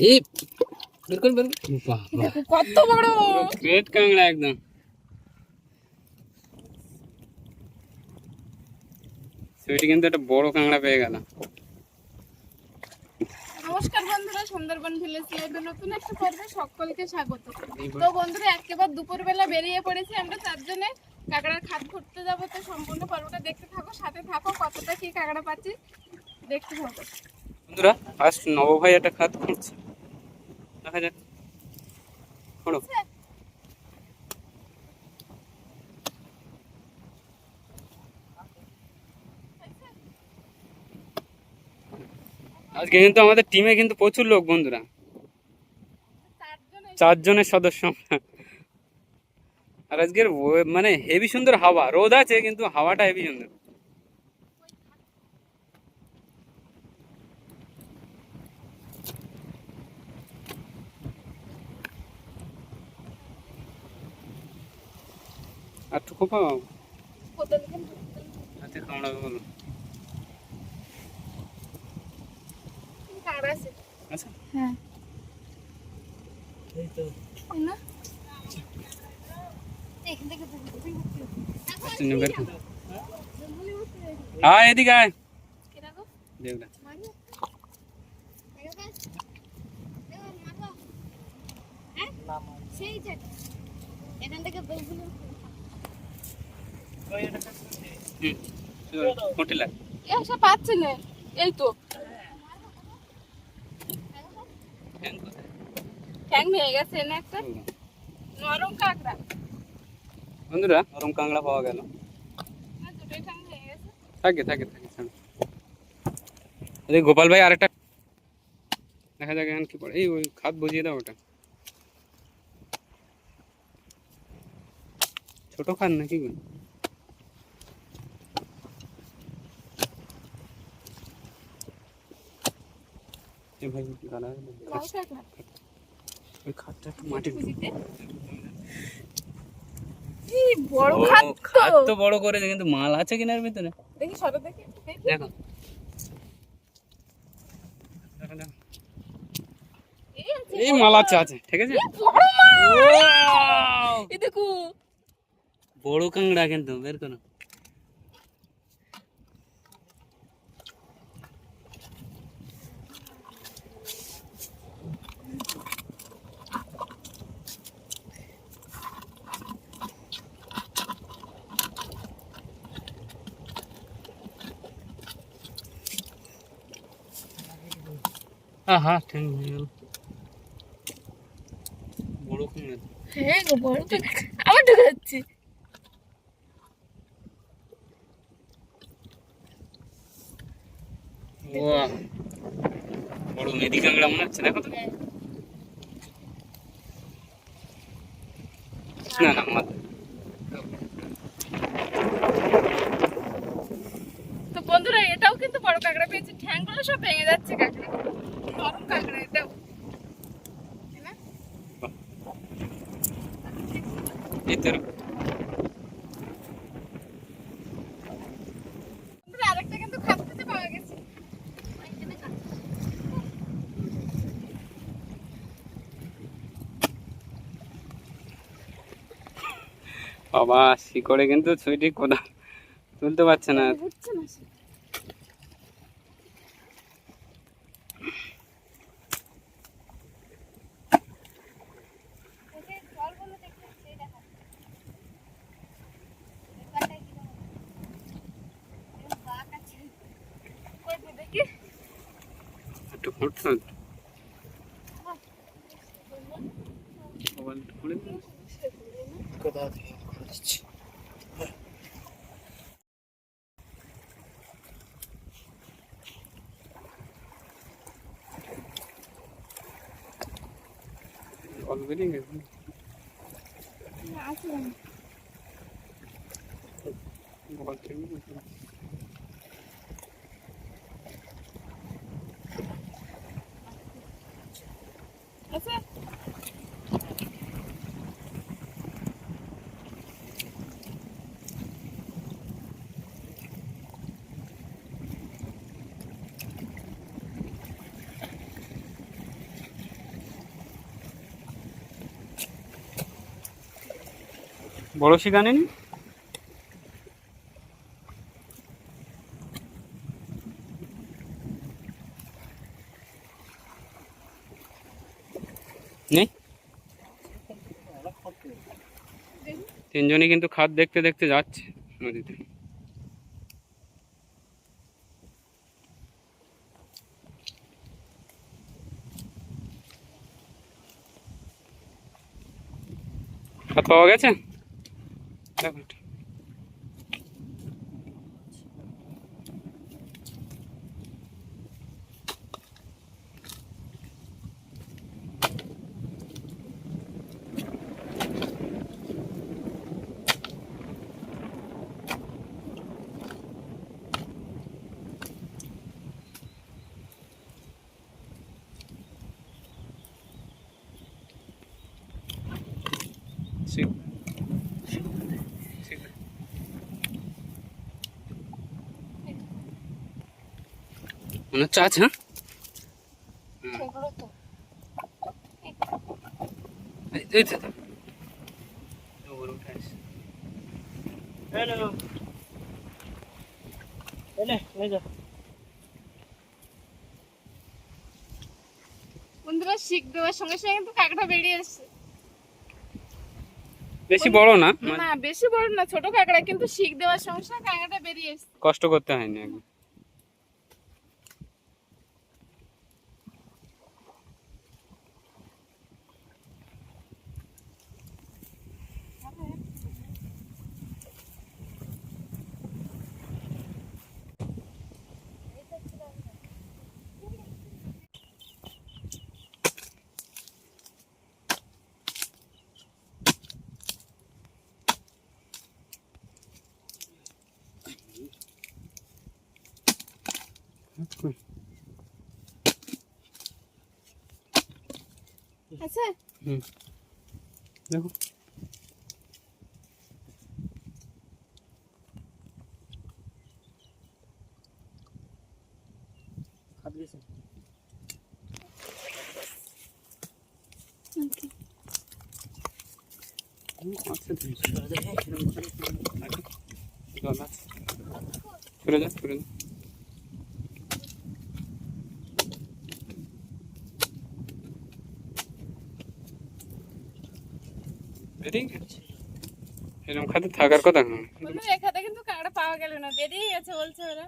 এই বের কর বের কত বড়? পেট কাংড়া একদম। সুইটি কিন্তু একটা বড় কাংড়া পেয়ে গেল নমস্কার বন্ধুরা সুন্দরবন ভিলেজ লাইভে নতুন একটা পর্বে সকলকে স্বাগত। তো বন্ধুরা একেবারে দুপুরবেলা বেরিয়ে পড়েছি আমরা চারজনে কাঁকড়ার খাদ ঘুরতে যাব। তো সম্পূর্ণ পর্বটা দেখতে থাকো সাথে থাকো কতটা কি কাঁকড়া পাচ্ছি দেখতে থাকো। বন্ধুরা ফার্স্ট নব ভাই একটা খাত খুঁজছে দেখা যাক। খোঁড়ো। আজকে কিন্তু আমাদের টিমে কিন্তু প্রচুর লোক বন্ধুরা। চারজনের সদস্য। আর আজকের মানে হেভি সুন্দর হাওয়া। রোদ আছে, কিন্তু হাওয়াটা হেভি সুন্দর। আর তো খোপা কোথাও থেকে ঢুকতে হাতে কামড়াবে বলো কাঁকড়া আছে আচ্ছা হ্যাঁ না এখান থেকে চিহ্ন বের কর। আয় এদিকে আয় কিরাগো দেবরা মারবো সেই যে এখান থেকে বেলগুলো হুম হোটেল আয় এসে পাচ্ছে না এই তো হ্যাঁ, কোথায়? ঠ্যাং ভেঙে গেছে না একটা নরম কাঁকড়া বন্ধুরা নরম কাঁকড়া পাওয়া গেল না দুটোই ঠ্যাং ভেঙে গেছে থাকে থাকে থাকে ছাড়ো। এই গোপাল ভাই আরেকটা দেখা যাক এখন কি পড়ে এই ওই খাত বুঝিয়ে দাও ওটা ছোট খান নাকি গো? ভাই কাঁকড়া ওই খাতটা একটু মাটি বড় ও, খাত খাত তো তো বড় করেছে কিন্তু মাল আছে কিনার ভিতরে? দেখি সরো দেখি। দেখি। দেখো দেখো, দেখো। এই আছে, এই বড় মাল আছে আছে ঠিক আছে? বড় মাছ এই দেখো। বড় কাংড়া কিন্তু বের করো। আহা ঠ্যাং ভেঙে গেল বড় হ্যাঁ গো বড় কাঁকড়া আবার ঢুকে যাচ্ছে বাহ বড় মেদি কাংড়া মনে হচ্ছে দেখো তো। না না মাথা তো বন্ধুরা এটাও কিন্তু বড় কাঁকড়া পেয়েছি ঠ্যাংগুলো সব ভেঙে যাচ্ছে কাঁকড়া নরম কাঁকড়া এটাও তাই না? এই তো এরকম। বন্ধুরা আরেকটা কিন্তু খাত থেকে পাওয়া গেছে। বাবা শিকড়ে কিন্তু ছুইটি কোদা তুলতে পারছে না উঠছে না সে। জলগুলো দেখতে সেই দেখা এখানটায় কি বাঘ আছে কই তুই দেখি জল বেরিয়ে গেছে আছে মোবাইল থেকে আছে বড় শিখানেনি নেই? তিনজনই কিন্তু খাদ দেখতে দেখতে যাচ্ছে নদীতে। খাদ পাওয়া গেছে? দেখো মনে হচ্ছে আছে হ্যাঁ? আসছে। বন্ধুরা শিখ দেওয়ার সঙ্গে সঙ্গে কিন্তু কাঁকড়া বেরিয়ে এসছে। বেশি বড় না? মানে না বেশি বড় না ছোট কাঁকড়া কিন্তু শিখ দেওয়ার সঙ্গে সঙ্গে কাঁকড়াটা বেরিয়ে এসছে। কষ্ট করতে হয়নি একদম আচ্ছা হুম দেখো আছে তো। জল আছে। সরে যা সরে যা বেরিয়ে গেছে এরকম খাতে থাকার কথা না। বন্ধুরা এখানে কিন্তু কাঁকড়া পাওয়া গেল না বেরিয়ে গেছে বলছে ওরা।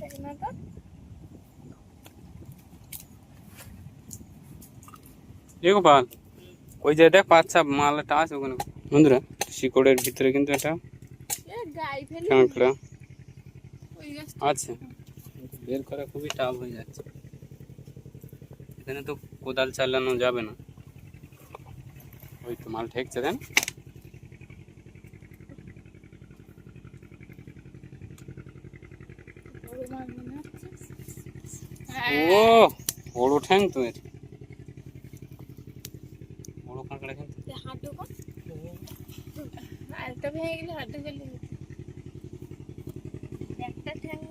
দেখি না তো। এ গোপাল ওই যে দেখ পাচ্ছা মালটা আছে ওখানে। বন্ধুরা শিকড়ের ভিতরে কিন্তু একটা এ গাই ফেলে কাঁকড়া আছে বের করা খুবই টাফ হয়ে যাচ্ছে। এখানে তো কোদাল চালানো যাবে না। ওই তো মাল ঠেকছে দেন। ও বড় ঠ্যাং তো এর। বড় কাঁকড়া কিন্তু হাঁটু। আরেকটা ভেঙে গেলে হাঁটু গেলে একটা ঠ্যাং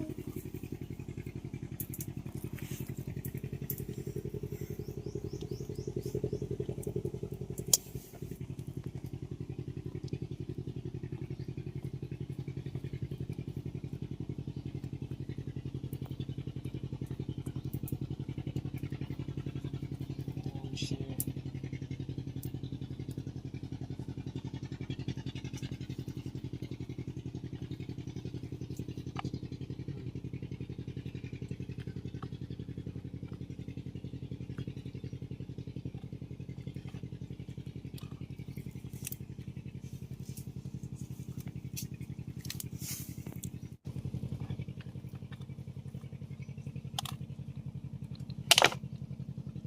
ওই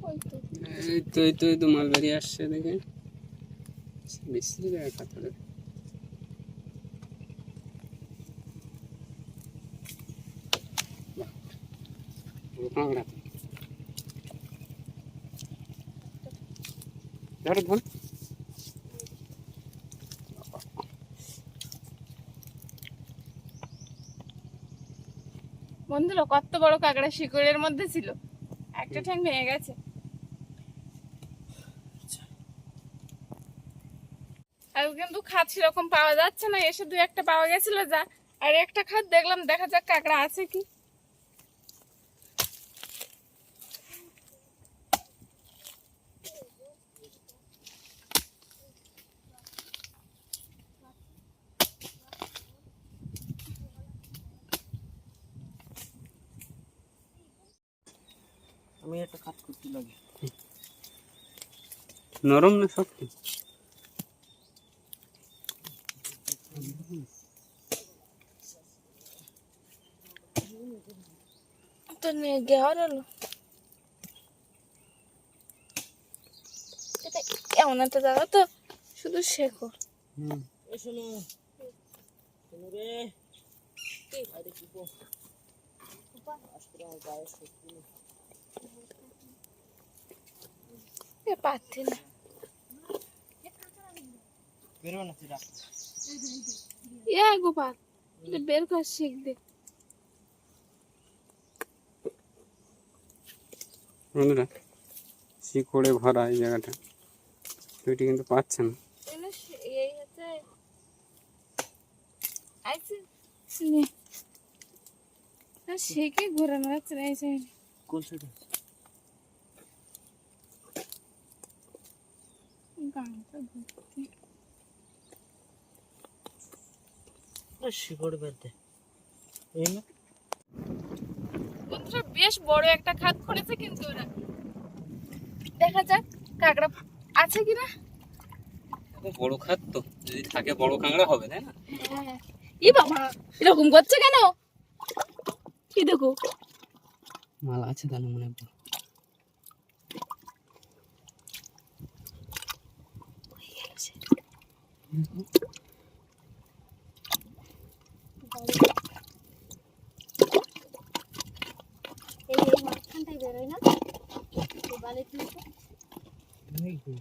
তো তো আসছে দেখে। ধরো বন্ধুরা, কত বড় কাঁকড়া শিকড়ের মধ্যে ছিল? একটা ঠ্যাং ভেঙে গেছে। আর কিন্তু খাত সেরকম পাওয়া যাচ্ছে না এসে দু একটা পাওয়া গেছিল যা। আর একটা খাত দেখলাম দেখা যাক কাঁকড়া আছে কি। আমি একটা কাজ করতে লাগে। নরম না শক্ত তো এটা এমন একটা জায়গা তো শুধু শেখো। পাচ্ছি না। বেরোবে না তুই গোপাল বের কর শিখ দে বন্ধুরা শিকড়ে ভরা এই জায়গাটা। সুইটি কিন্তু পাচ্ছে না এগুলো শে- এই হচ্ছে আইসি। নে। আর শেখে ঘোরানো যাচ্ছে না এই সাইডে কোন সাইডে? গানটা ঘুরতে। শিকড় বেঁধে এই না। বন্ধুরা বেশ বড় একটা খাত করেছে কিন্তু ওরা। দেখা যাক কাঁকড়া আছে কিনা। বড় খাত তো যদি থাকে বড় কাঁকড়া হবে তাই না? হ্যাঁ। ই বাবা এরকম করছে কেন? কি দেখো। মাল আছে তাহলে মনে হয় এই এই মাঝখানটায় বেরোয় না এই বালির নিচে এই তো,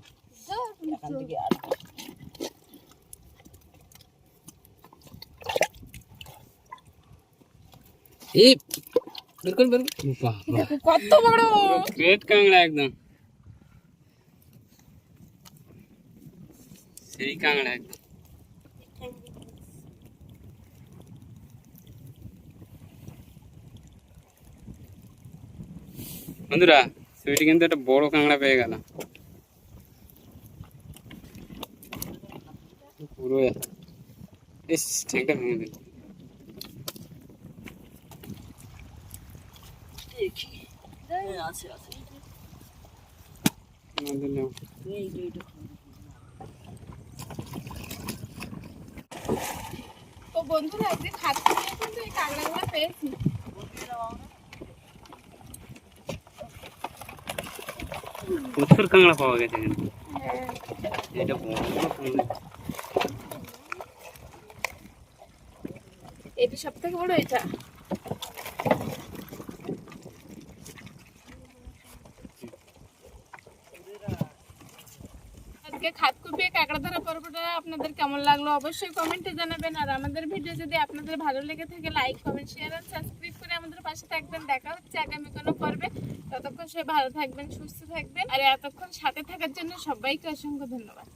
যাও, এখান থেকে আর এই বের কর বের কর বাহ বাহ দেখো কত বড় গ্রেট কাঁকড়া একদম সেই কাঁকড়া একদম বন্ধুরা সুইটি কিন্তু একটা বড় কাঁকড়া পেয়ে গেল পুরো ইস, ঠ্যাংটা ভেঙে দিল। আছে আছে না দিলেও এই যে এইটা তো বন্ধুরা, একদিন নিয়ে কিন্তু এই কাঁকড়াগুলো পেয়েছি। প্রচুর কাঁকড়া পাওয়া গেছে এটা সব থেকে বড় এটা? আজকে পর্বটা আপনাদের কেমন লাগল অবশ্যই কমেন্টে জানাবেন। আর আমাদের ভিডিও যদি আপনাদের ভালো লেগে থাকে লাইক কমেন্ট শেয়ার আর সাবস্ক্রাইব করে আমাদের পাশে থাকবেন। দেখা হচ্ছে আগামী কোনো পর্বে। ততক্ষণ সবাই ভালো থাকবেন সুস্থ থাকবেন। আর এতক্ষণ সাথে থাকার জন্য সবাইকে অসংখ্য ধন্যবাদ।